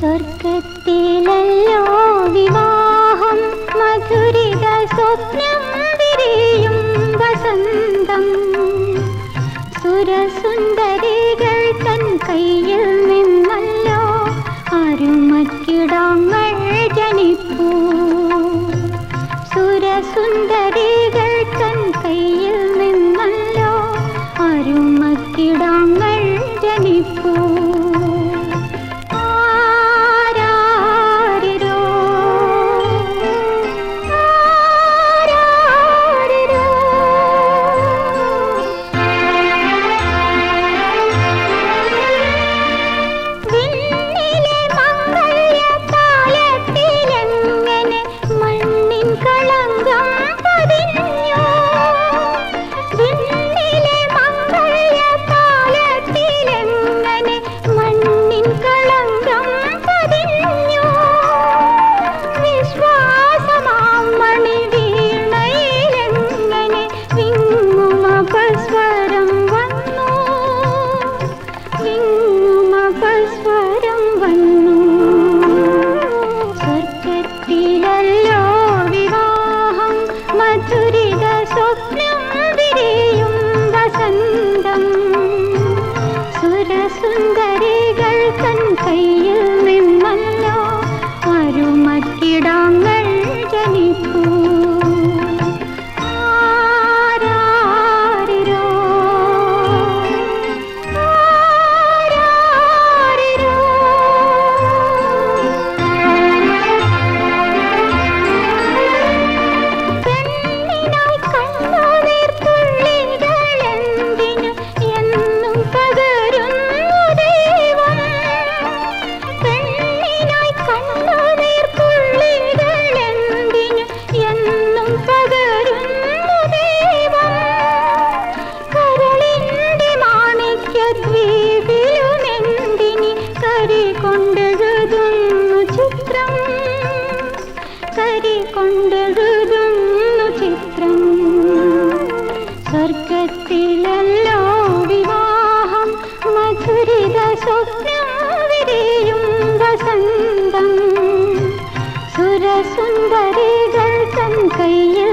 സ്വർഗത്തിലല്ലോ വിവാഹം മധുരിക സ്വപ്നം വിരിയും വസന്തം. സുരസുന്ദരികൾ തൻ കയ്യിൽ നിന്നല്ലോ അരുമക്കിടങ്ങൾ ജനിപ്പൂ. സുരസുന്ദരി സ്വപ്നം വിരിയും വസന്തം. സുരസുന്ദരികൾ തൻ കയ്യിൽ കൊണ്ടെഴുതുന്നു ചിത്രം. കരി കൊണ്ടെഴുതുന്നു ചിത്രം. സ്വർഗത്തിലല്ലോ വിവാഹം മധുരിത സ്വപ്നം വിരിയും വസന്തം. സുരസുന്ദരികൾ തൻ കയ്യ